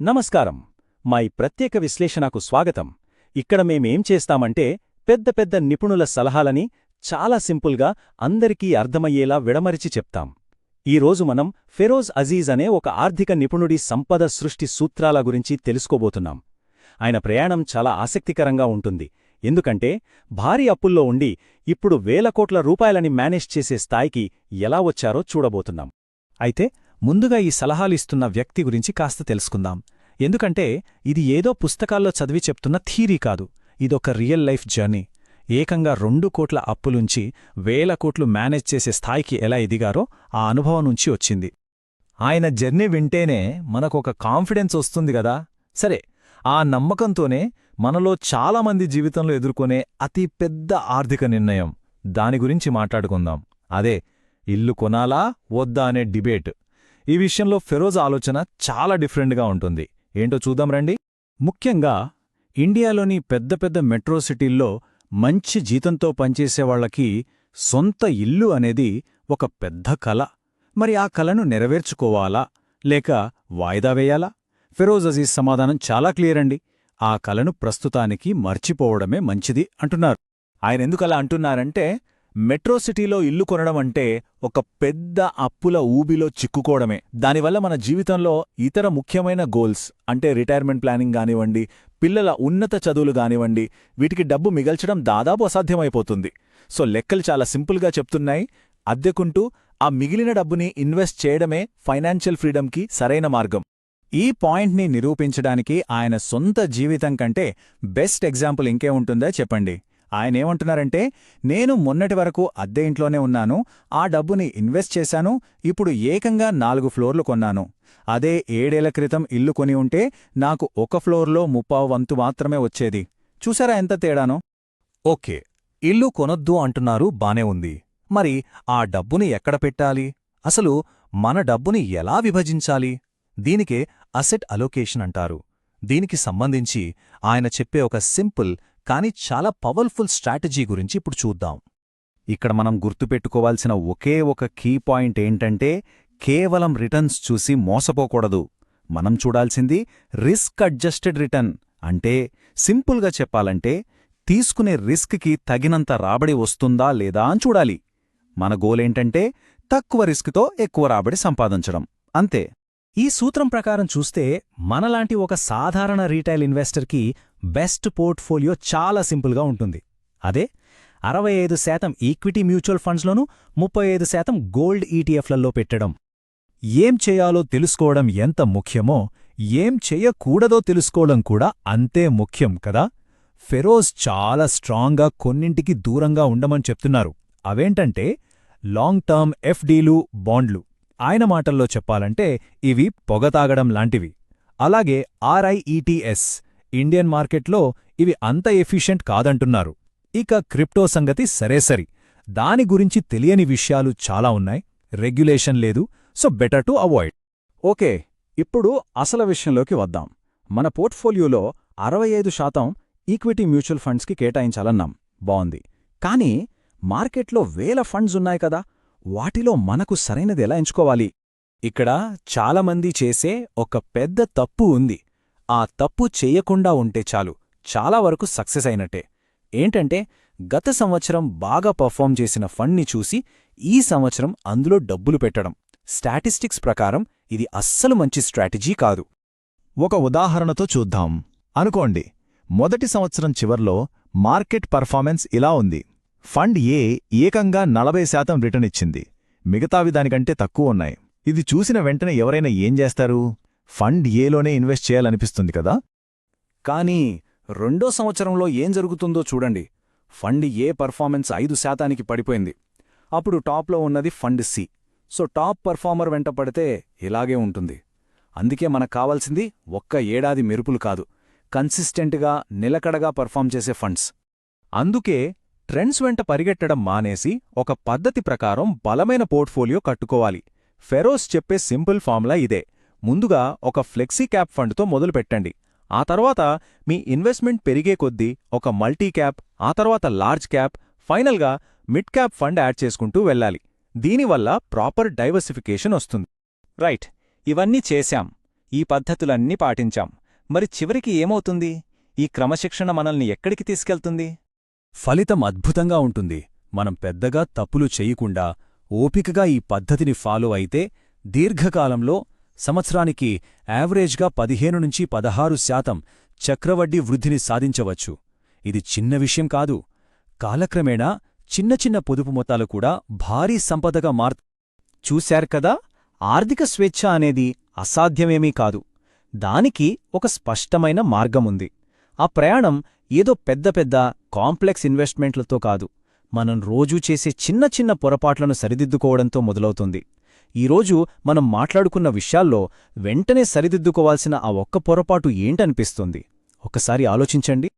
నమస్కారం. మా ఈ ప్రత్యేక విశ్లేషణకు స్వాగతం. ఇక్కడ మేమేం చేస్తామంటే పెద్ద పెద్ద నిపుణుల సలహాలని చాలా సింపుల్గా అందరికీ అర్థమయ్యేలా విడమరిచి చెప్తాం. ఈరోజు మనం ఫెరోజ్ అజీజ్ అనే ఒక ఆర్థిక నిపుణుడి సంపద సృష్టి సూత్రాల గురించి తెలుసుకోబోతున్నాం. ఆయన ప్రయాణం చాలా ఆసక్తికరంగా ఉంటుంది. ఎందుకంటే భారీ అప్పుల్లో ఉండి ఇప్పుడు వేల కోట్ల రూపాయలని మేనేజ్ చేసే స్థాయికి ఎలా వచ్చారో చూడబోతున్నాం. అయితే ముందుగా ఈ సలహాలిస్తున్న వ్యక్తి గురించి కాస్త తెలుసుకుందాం. ఎందుకంటే ఇది ఏదో పుస్తకాల్లో చదివి చెప్తున్న థీరీ కాదు. ఇదొక రియల్ లైఫ్ జర్నీ. ఏకంగా రెండు కోట్ల అప్పులుంచి వేల కోట్లు మేనేజ్ చేసే స్థాయికి ఎలా ఎదిగారో ఆ అనుభవం నుంచి వచ్చింది. ఆయన జర్నీ వింటేనే మనకొక కాన్ఫిడెన్స్ వస్తుంది గదా సరే ఆ నమ్మకంతోనే మనలో చాలామంది జీవితంలో ఎదుర్కొనే అతి పెద్ద ఆర్థిక నిర్ణయం. దాని గురించి మాట్లాడుకుందాం. అదే ఇల్లు కొనాలా వద్దా అనే డిబేట్. ఈ విషయంలో ఫెరోజ్ ఆలోచన చాలా డిఫరెంట్గా ఉంటుంది. ఏంటో చూద్దాం రండి. ముఖ్యంగా ఇండియాలోని పెద్ద పెద్ద మెట్రో సిటీల్లో మంచి జీతంతో పనిచేసేవాళ్ళకి సొంత ఇల్లు అనేది ఒక పెద్ద కల. మరి ఆ కలను నెరవేర్చుకోవాలా? లేక వాయిదా వేయాలా? ఫెరోజ్ అజీజ్ సమాధానం చాలా క్లియర్ అండి. ఆ కలను ప్రస్తుతానికి మర్చిపోవడమే మంచిది అంటున్నారు. ఆయనెందుకలా అంటున్నారంటే మెట్రో సిటీలో ఇల్లు కొనడం అంటే ఒక పెద్ద అప్పుల ఊబిలో చిక్కుకోవడమే. దానివల్ల మన జీవితంలో ఇతర ముఖ్యమైన గోల్స్ అంటే రిటైర్మెంట్ ప్లానింగ్ గానివ్వండి పిల్లల ఉన్నత చదువులు కానివ్వండి వీటికి డబ్బు మిగల్చడం దాదాపు అసాధ్యమైపోతుంది. సో లెక్కలు చాలా సింపుల్గా చెప్తున్నాయి. అద్దెకుంటూ ఆ మిగిలిన డబ్బుని ఇన్వెస్ట్ చేయడమే ఫైనాన్షియల్ ఫ్రీడమ్కి సరైన మార్గం. ఈ పాయింట్ని నిరూపించడానికి ఆయన సొంత జీవితం కంటే బెస్ట్ ఎగ్జాంపుల్ ఇంకే ఉంటుందా చెప్పండి? ఆయనేమంటున్నారంటే నేను మొన్నటి వరకు అద్దె ఇంట్లోనే ఉన్నాను ఆ డబ్బుని ఇన్వెస్ట్ చేశాను ఇప్పుడు ఏకంగా నాలుగు ఫ్లోర్లు కొన్నాను. అదే ఏడేళ్ళ క్రితం ఇల్లు కొని ఉంటే నాకు ఒక ఫ్లోర్లో ముప్పావు వంతు మాత్రమే వచ్చేది. చూసారా ఎంత తేడానో? ఓకే ఇల్లు కొనొద్దు అంటున్నారు బానే ఉంది. మరి ఆ డబ్బుని ఎక్కడ పెట్టాలి? అసలు మన డబ్బుని ఎలా విభజించాలి? దీనికే అసెట్ అలోకేషన్ అంటారు. దీనికి సంబంధించి ఆయన చెప్పే ఒక సింపుల్ కానీ చాలా పవర్ఫుల్ స్ట్రాటజీ గురించి ఇప్పుడు చూద్దాం. ఇక్కడ మనం గుర్తుపెట్టుకోవాల్సిన ఒకే ఒక కీ పాయింట్ ఏంటంటే కేవలం రిటర్న్స్ చూసి మోసపోకూడదు. మనం చూడాల్సింది రిస్క్ అడ్జస్టెడ్ రిటర్న్. అంటే సింపుల్గా చెప్పాలంటే తీసుకునే రిస్క్కి తగినంత రాబడి వస్తుందా లేదా అని చూడాలి. మన గోలేంటంటే తక్కువ రిస్క్తో ఎక్కువ రాబడి సంపాదించడం. అంతే. ఈ సూత్రం ప్రకారం చూస్తే మనలాంటి ఒక సాధారణ రీటైల్ ఇన్వెస్టర్కి బెస్ట్ పోర్ట్ఫోలియో చాలా సింపుల్గా ఉంటుంది. అదే అరవై ఐదు శాతం ఈక్విటీ మ్యూచువల్ ఫండ్స్లోనూ ముప్పై ఐదు శాతం గోల్డ్ ఈటీఎఫ్లలో పెట్టడం. ఏం చేయాలో తెలుసుకోవడం ఎంత ముఖ్యమో ఏం చెయ్యకూడదో తెలుసుకోవడం కూడా అంతే ముఖ్యం కదా? ఫెరోజ్ చాలా స్ట్రాంగ్గా కొన్నింటికి దూరంగా ఉండమని చెప్తున్నారు. అవేంటంటే లాంగ్ టర్మ్ ఎఫ్డీలు బాండ్లు. ఆయన మాటల్లో చెప్పాలంటే ఇవి పొగతాగడం లాంటివి. అలాగే ఆర్ఐఈటీఎస్ ఇండియన్ మార్కెట్లో ఇవి అంత ఎఫిషియెంట్ కాదంటున్నారు. ఇక క్రిప్టో సంగతి సరేసరి దాని గురించి తెలియని విషయాలు చాలా ఉన్నాయి. రెగ్యులేషన్ లేదు. So better to avoid. Okay ఇప్పుడు అసలు విషయంలోకి వద్దాం. మన పోర్ట్ఫోలియోలో అరవై ఐదు శాతం ఈక్విటీ మ్యూచువల్ ఫండ్స్కి కేటాయించాలన్నాం. బావుంది. కానీ మార్కెట్లో వేల ఫండ్స్ ఉన్నాయి కదా. వాటిలో మనకు సరైనది ఎలా ఎంచుకోవాలి? ఇక్కడ చాలామంది చేసే ఒక పెద్ద తప్పు ఉంది. ఆ తప్పు చేయకుండా ఉంటే చాలు. చాలా వరకు సక్సెస్ అయినట్టే. ఏంటంటే గత సంవత్సరం బాగా పర్ఫామ్ చేసిన ఫండ్ని చూసి ఈ సంవత్సరం అందులో డబ్బులు పెట్టడం. స్టాటిస్టిక్స్ ప్రకారం ఇది అస్సలు మంచి స్ట్రాటజీ కాదు. ఒక ఉదాహరణతో చూద్దాం. అనుకోండి మొదటి సంవత్సరం చివర్లో మార్కెట్ పర్ఫార్మెన్స్ ఇలా ఉంది. ఫండ్ ఏ ఏకంగా నలభై శాతం రిటర్న్ ఇచ్చింది. మిగతావి దానికంటే తక్కువ ఉన్నాయి. ఇది చూసిన వెంటనే ఎవరైనా ఏం చేస్తారు? ఫండ్ ఏలోనే ఇన్వెస్ట్ చేయాలనిపిస్తుంది కదా? కానీ రెండో సంవత్సరంలో ఏం జరుగుతుందో చూడండి. ఫండ్ ఏ పర్ఫార్మెన్స్ ఐదు శాతానికి పడిపోయింది. అప్పుడు టాప్లో ఉన్నది fund C. So top performer వెంట పడితే ఇలాగే ఉంటుంది. అందుకే మనకు కావాల్సింది ఒక్క ఏడాది మెరుపులు కాదు. కన్సిస్టెంట్గా నిలకడగా పర్ఫామ్ చేసే ఫండ్స్. అందుకే ట్రెండ్స్ వెంట పరిగెట్టడం మానేసి ఒక పద్ధతి ప్రకారం బలమైన పోర్ట్ఫోలియో కట్టుకోవాలి. ఫెరోస్ చెప్పే సింపుల్ ఫార్ములా ఇదే. ముందుగా ఒక ఫ్లెక్సీ క్యాప్ ఫండ్తో మొదలుపెట్టండి ఆ తర్వాత మీ ఇన్వెస్ట్మెంట్ పెరిగే కొద్దీ ఒక మల్టీ క్యాప్ ఆ తర్వాత లార్జ్ క్యాప్ ఫైనల్గా మిడ్ క్యాప్ ఫండ్ యాడ్ చేసుకుంటూ వెళ్ళాలి. దీనివల్ల ప్రాపర్ డైవర్సిఫికేషన్ వస్తుంది. రైట్. ఇవన్నీ చేశాం. ఈ పద్ధతులన్నీ పాటించాం. మరి చివరికి ఏమవుతుంది? ఈ క్రమశిక్షణ మనల్ని ఎక్కడికి తీసుకెళ్తుంది? ఫలితం అద్భుతంగా ఉంటుంది. మనం పెద్దగా తప్పులు చేయకుండా ఓపికగా ఈ పద్ధతిని ఫాలో అయితే దీర్ఘకాలంలో సంవత్సరానికి యావరేజ్గా పదిహేను నుంచి పదహారు శాతం చక్రవడ్డీ వృద్ధిని సాధించవచ్చు. ఇది చిన్న విషయం కాదు. కాలక్రమేణా చిన్న చిన్న పొదుపు మొత్తాలు కూడా భారీ సంపదగా మార్ చూశారు కదా? ఆర్థిక స్వేచ్ఛ అనేది అసాధ్యమేమీ కాదు. దానికి ఒక స్పష్టమైన మార్గముంది. ఆ ప్రయాణం ఏదో పెద్ద పెద్ద కాంప్లెక్స్ ఇన్వెస్ట్మెంట్లతో కాదు మనం రోజూ చేసే చిన్న చిన్న పొరపాట్లను సరిదిద్దుకోవడంతో మొదలవుతుంది. ఈరోజు మనం మాట్లాడుకున్న విషయాల్లో వెంటనే సరిదిద్దుకోవాల్సిన ఆ ఒక్క పొరపాటు ఏంటనిపిస్తుంది? ఒకసారి ఆలోచించండి.